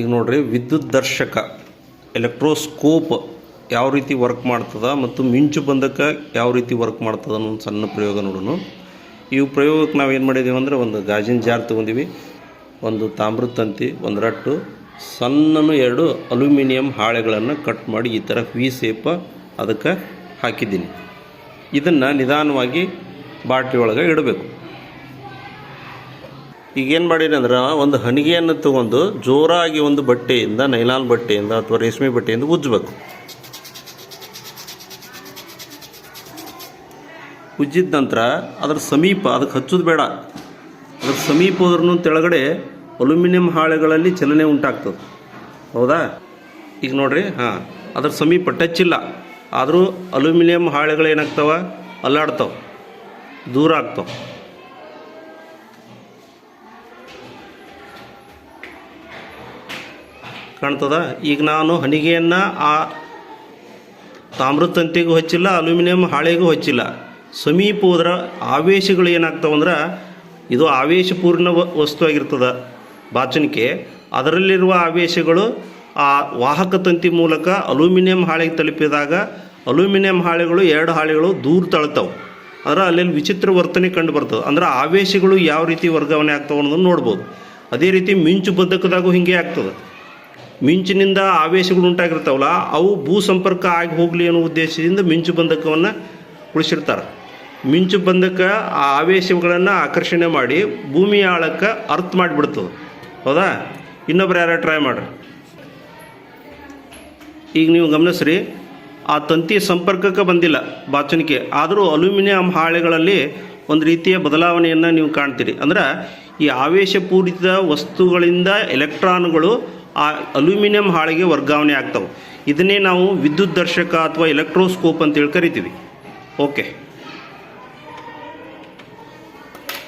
ಈಗ ನೋಡ್ರಿ, ವಿದ್ಯುತ್ ದರ್ಶಕ ಎಲೆಕ್ಟ್ರೋಸ್ಕೋಪ್ ಯಾವ ರೀತಿ ವರ್ಕ್ ಮಾಡ್ತದ ಮತ್ತು ಮಿಂಚು ಬಂದಕ್ಕೆ ಯಾವ ರೀತಿ ವರ್ಕ್ ಮಾಡ್ತದ ಅನ್ನೋ ಒಂದು ಸಣ್ಣ ಪ್ರಯೋಗ ನೋಡೋಣ. ಈ ಪ್ರಯೋಗಕ್ಕೆ ನಾವು ಏನು ಮಾಡಿದ್ದೀವಿ ಅಂದರೆ ಒಂದು ಗಾಜಿನ ಜಾರ್ ತೊಗೊಂಡಿವಿ, ಒಂದು ತಾಮ್ರದ ತಂತಿ, ಒಂದು ರಟ್ಟು, ಸಣ್ಣನು ಎರಡು ಅಲ್ಯೂಮಿನಿಯಂ ಹಾಳೆಗಳನ್ನು ಕಟ್ ಮಾಡಿ ಈ ಥರ ವಿ ಸೇಪ ಅದಕ್ಕೆ ಹಾಕಿದ್ದೀನಿ. ಇದನ್ನು ನಿಧಾನವಾಗಿ ಬಾಟ್ಲಿ ಒಳಗೆ ಇಡಬೇಕು. ಈಗೇನು ಮಾಡಿರಿ ಅಂದ್ರೆ ಒಂದು ಹಣಿಗೆಯನ್ನು ತಗೊಂಡು ಜೋರಾಗಿ ಒಂದು ಬಟ್ಟೆಯಿಂದ ನೈಲಾನ್ ಬಟ್ಟೆಯಿಂದ ಅಥವಾ ರೇಷ್ಮೆ ಬಟ್ಟೆಯಿಂದ ಉಜ್ಜಬೇಕು. ಉಜ್ಜಿದ ನಂತರ ಅದರ ಸಮೀಪ, ಅದಕ್ಕೆ ಹಚ್ಚೋದು ಬೇಡ. ಅದ್ರ ಸಮೀಪ ಹೋದ್ರೂ ತೆಳಗಡೆ ಅಲ್ಯೂಮಿನಿಯಂ ಹಾಳೆಗಳಲ್ಲಿ ಚಲನೆ ಉಂಟಾಗ್ತದೆ. ಹೌದಾ? ಈಗ ನೋಡ್ರಿ, ಹಾಂ, ಅದ್ರ ಸಮೀಪ ಟಚ್ ಇಲ್ಲ. ಆದರೂ ಅಲ್ಯೂಮಿನಿಯಂ ಹಾಳೆಗಳು ಏನಾಗ್ತವೆ ಅಲ್ಲಾಡ್ತಾವೆ. ದೂರ ಆಗ್ತಾವೆ. ಕಾಣ್ತದ. ಈಗ ನಾನು ಹಣಿಗೆಯನ್ನು ಆ ತಾಮ್ರ ತಂತಿಗೂ ಹಚ್ಚಿಲ್ಲ, ಅಲ್ಯೂಮಿನಿಯಂ ಹಾಳೆಗೂ ಹಚ್ಚಿಲ್ಲ. ಸಮೀಪ ಹೋದ್ರೆ ಆವೇಶಗಳು ಏನಾಗ್ತಾವಂದ್ರೆ ಇದು ಆವೇಶಪೂರ್ಣ ವಸ್ತು ಆಗಿರ್ತದೆ ಬಾಚಣಿಕೆ. ಅದರಲ್ಲಿರುವ ಆವೇಶಗಳು ಆ ವಾಹಕ ತಂತಿ ಮೂಲಕ ಅಲ್ಯೂಮಿನಿಯಂ ಹಾಳೆಗೆ ತಲುಪಿದಾಗ ಅಲ್ಯೂಮಿನಿಯಂ ಹಾಳೆಗಳು ಎರಡು ಹಾಳೆಗಳು ದೂರ ತಳ್ತಾವೆ. ಅಂದ್ರೆ ಅಲ್ಲಿ ವಿಚಿತ್ರ ವರ್ತನೆ ಕಂಡು ಬರ್ತದೆ. ಅಂದ್ರೆ ಆವೇಶಗಳು ಯಾವ ರೀತಿ ವರ್ಗಾವಣೆ ಆಗ್ತಾವೆ ಅನ್ನೋದನ್ನು ನೋಡ್ಬೋದು. ಅದೇ ರೀತಿ ಮಿಂಚು ಬದ್ಧಕದಾಗೂ ಹಿಂಗೆ ಆಗ್ತದೆ. ಮಿಂಚಿನಿಂದ ಆವೇಶಗಳು ಉಂಟಾಗಿರ್ತಾವಲ್ಲ, ಅವು ಭೂ ಸಂಪರ್ಕ ಆಗಿ ಹೋಗಲಿ ಅನ್ನೋ ಉದ್ದೇಶದಿಂದ ಮಿಂಚು ಬಂಧಕವನ್ನು ಉಳಿಸಿರ್ತಾರೆ. ಮಿಂಚು ಬಂಧಕ ಆ ಆವೇಶಗಳನ್ನು ಆಕರ್ಷಣೆ ಮಾಡಿ ಭೂಮಿಯ ಆಳಕ್ಕೆ ಅರ್ಥ ಮಾಡಿಬಿಡ್ತದೆ. ಹೌದಾ? ಇನ್ನೊಬ್ರು ಯಾರು ಟ್ರೈ ಮಾಡ್ರಿ. ಈಗ ನೀವು ಗಮನಿಸ್ರಿ, ಆ ತಂತಿ ಸಂಪರ್ಕಕ್ಕೆ ಬಂದಿಲ್ಲ ಬಾಚಣಿಕೆ. ಆದರೂ ಅಲ್ಯೂಮಿನಿಯಂ ಹಾಳೆಗಳಲ್ಲಿ ಒಂದು ರೀತಿಯ ಬದಲಾವಣೆಯನ್ನು ನೀವು ಕಾಣ್ತೀರಿ. ಅಂದ್ರೆ ಈ ಆವೇಶ ಪೂರಿತ ವಸ್ತುಗಳಿಂದ ಎಲೆಕ್ಟ್ರಾನ್ಗಳು ಆ ಅಲ್ಯೂಮಿನಿಯಂ ಹಾಳಿಗೆ ವರ್ಗಾವಣೆ ಆಗ್ತವೆ. ಇದನ್ನೇ ನಾವು ವಿದ್ಯುತ್ ದರ್ಶಕ ಅಥವಾ ಎಲೆಕ್ಟ್ರೋಸ್ಕೋಪ್ ಅಂತೇಳಿ ಕರಿತೀವಿ. ಓಕೆ.